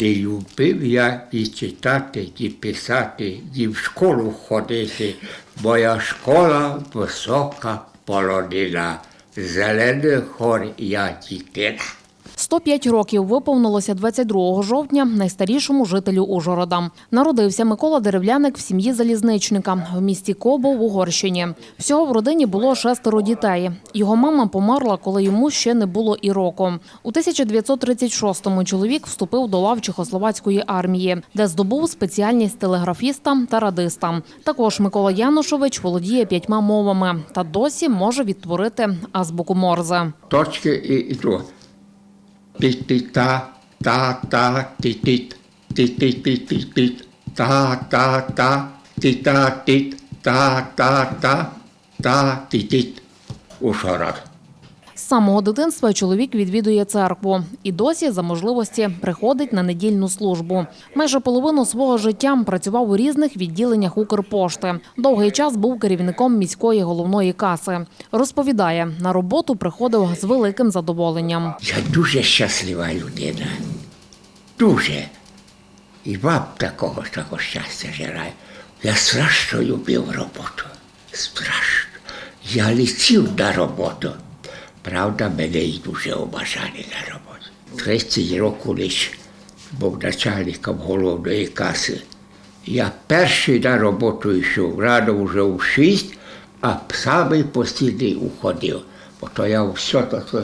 де любив я і читати, і писати, і в школу ходити. Моя школа висока полонина, зелених гор я дітина. 105 років виповнилося 22 жовтня найстарішому жителю Ужгорода. Народився Микола Деревляник в сім'ї залізничника в місті Кобо в Угорщині. Всього в родині було шестеро дітей. Його мама померла, коли йому ще не було і року. У 1936-му чоловік вступив до лав Чехословацької армії, де здобув спеціальність телеграфіста та радиста. Також Микола Янушович володіє п'ятьма мовами та досі може відтворити азбуку Морзе. Точки і, і то. tit tit ta ta ta tit tit tit tit tit tit tit ta ta ta tit ta tit ta ta ta ta tit tit och körar. Самого дитинства чоловік відвідує церкву і досі за можливості приходить на недільну службу. Майже половину свого життя працював у різних відділеннях Укрпошти. Довгий час був керівником міської головної каси. Розповідає, на роботу приходив з великим задоволенням. Я дуже щаслива людина. Дуже. І вам такого такого щастя желаю. Я страшно любив роботу. Страшно. Я летів на роботу. Правда, мене і дуже обажали на роботі. 30 років лише був начальником головної каси. Я перший на роботу йшов, рано вже у 6, а самий постійний уходив. Бо то я все то,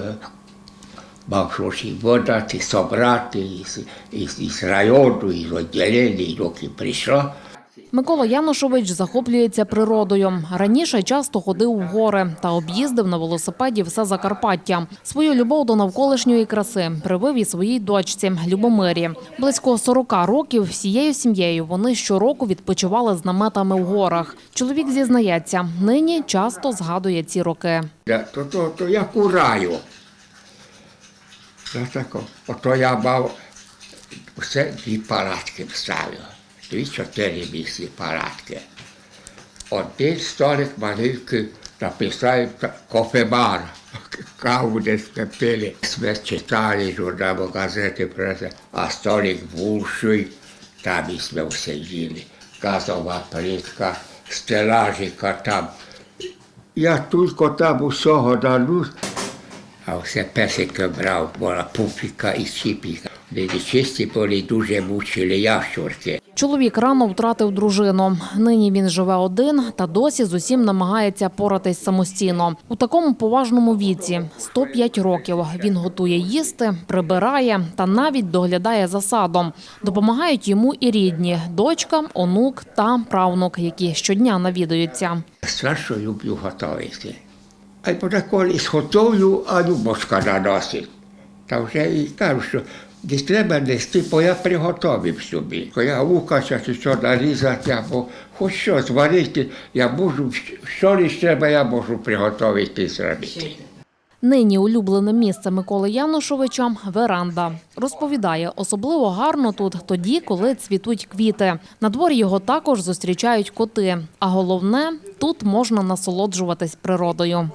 мав щось і собрати із, із, із району, із відділення, доки прийшло. Микола Янушович захоплюється природою. Раніше часто ходив в гори та об'їздив на велосипеді все Закарпаття. Свою любов до навколишньої краси привив і своїй дочці Любомирі. Близько 40 років всією сім'єю вони щороку відпочивали з наметами в горах. Чоловік зізнається, нині часто згадує ці роки. То, то, то у. Я тако, ото я мав все дві палатки ставив. Дві-чотири місці палатки. Один столик маленький написав кофемар. Каву ми пили. Ми читали журнал, газети, преса, а столик більший, там і ми сиділи. Газова плитка, стелажика там. Я тільки там усього нану, а все песика брав, була пуфіка і чіпіка. Нечисті були дуже мучили ящурки. Чоловік рано втратив дружину. Нині він живе один та досі з усім намагається поратись самостійно. У такому поважному віці 105 років. Він готує їсти, прибирає та навіть доглядає за садом. Допомагають йому і рідні дочка, онук та правнук, які щодня навідуються. Страшно люблю готувати. А й подеколи зготовлю, а Любочка наносить. Та вже і кажу, що не треба нести, бо я приготовив собі. Я лукаша чи що нарізати, або хоч що зварити, я можу, що лиш треба, я можу приготувати і зробити. Нині улюблене місце Миколи Янушовича – веранда. Розповідає, особливо гарно тут тоді, коли цвітуть квіти. На дворі його також зустрічають коти. А головне – тут можна насолоджуватись природою.